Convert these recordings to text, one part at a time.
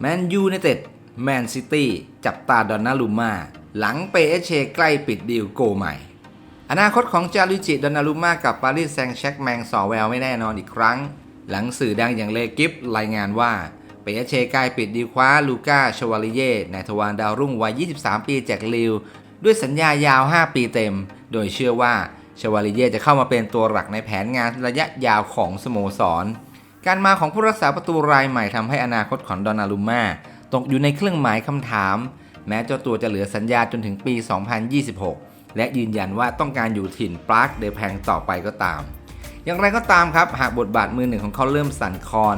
แมนยูไนเต็ดแมนซิตี้จับตาดอนนารูมาหลังเปเอเชใกล้ปิดดีลโกใหม่ อนาคตของจารุจิดอนนารุมากับปารีสแซงต์แชร์กแมงสอแววไม่แน่นอนอีกครั้ง หลังสื่อดังอย่างเลกิฟรายงานว่าเปเชใกล้ปิดดีลคว้าลูก้าชวาลิเย่ในทวารดาวรุ่งวัย 23 ปีจากลิวด้วยสัญญายาว 5 ปีเต็ม โดยเชื่อว่าชวาลิเย่จะเข้ามาเป็นตัวหลักในแผนงานระยะยาวของสโมสร การมาของผู้รักษาประตูรายใหม่ทำให้อนาคตของดอนนารุม่าตกอยู่ในเครื่องหมายคำถาม แม้เจ้าตัวจะเหลือสัญญาจนถึงปี 2026 และยืนยันว่าต้องการอยู่ถิ่นปรากเดแพงต่อไปก็ตาม อย่างไรก็ตามครับ หากบทบาทมือหนึ่งของเขาเริ่มสั่นคลอน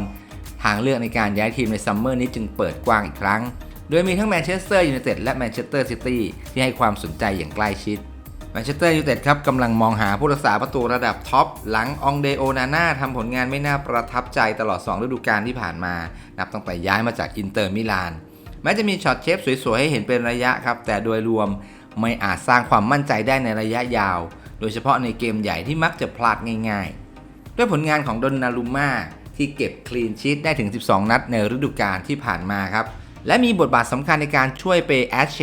ทางเลือกในการย้ายทีมในซัมเมอร์นี้จึงเปิดกว้างอีกครั้ง โดยมีทั้งแมนเชสเตอร์ยูไนเต็ดและแมนเชสเตอร์ซิตี้ที่ให้ความสนใจอย่างใกล้ชิด แมนเชสเตอร์ยูไนเต็ดครับกำลังมองหาผู้รักษาประตูระดับท็อปหลังองเดโอนาน่าทำผลงานไม่น่าประทับใจตลอด 2 ฤดูกาลที่ผ่านมา นับตั้งแต่ย้ายมาจากอินเตอร์มิลาน แม้จะมีช็อตเชฟสวยๆ ให้เห็นเป็นระยะครับ แต่โดยรวมไม่อาจสร้างความมั่นใจได้ในระยะยาว โดยเฉพาะในเกมใหญ่ที่มักจะพลาดง่ายๆ ด้วยผลงานของดอนนารุม่าที่เก็บคลีนชีตได้ถึง 12 นัดในฤดูกาลที่ผ่านมาครับและมีบทบาทสำคัญในการช่วยเปแอชเช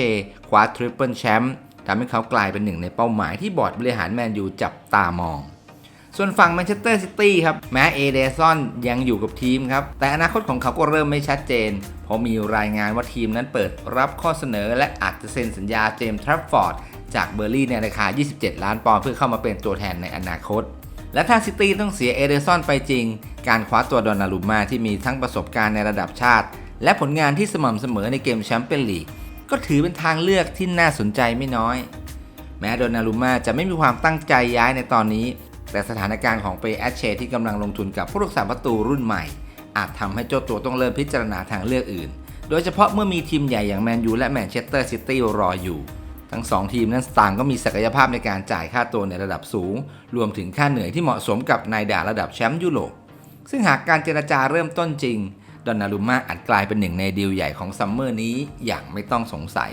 คว้าทริปเปิลแชมป์ ทำให้เขากลายเป็นหนึ่งในเป้าหมายที่บอร์ดบริหารแมนยูจับตามอง ส่วนฝั่งแมนเชสเตอร์ซิตี้ครับ แม้เอเดซอนยังอยู่กับทีมครับ แต่อนาคตของเขาก็เริ่มไม่ชัดเจน เพราะมีรายงานว่าทีมนั้นเปิดรับข้อเสนอและอาจจะเซ็นสัญญาเจมส์ทรัฟฟอร์ดจากเบอร์ลี่ในราคา 27 ล้านปอนด์เพื่อเข้ามาเป็นตัวแทนในอนาคต และถ้าซิตี้ต้องเสียเอเดซอนไปจริง การคว้าตัวดอนนารุม่าที่มีทั้งประสบการณ์ในระดับชาติ และผลงานที่สม่ำเสมอในเกมแชมเปี้ยนลีก ก็ถือเป็นทางเลือกที่น่าสนใจไม่น้อย แม้โดนารุม่าจะไม่มีความตั้งใจย้ายในตอนนี้ แต่สถานการณ์ของเปแอชเชที่กำลังลงทุนกับผู้รักษาประตูรุ่นใหม่ อาจทำให้เจ้าตัวต้องเริ่มพิจารณาทางเลือกอื่น โดยเฉพาะเมื่อมีทีมใหญ่อย่างแมนยูและแมนเชสเตอร์ซิตี้รออยู่ ทั้งสองทีมนั้นต่างก็มีศักยภาพในการจ่ายค่าตัวในระดับสูง รวมถึงค่าเหนื่อยที่เหมาะสมกับนายด่าระดับแชมป์ยุโรปซึ่งหากการเจรจาเริ่มต้นจริง ดอนนารุม่าอาจกลายเป็นหนึ่งในดีลใหญ่ของซัมเมอร์นี้อย่างไม่ต้องสงสัย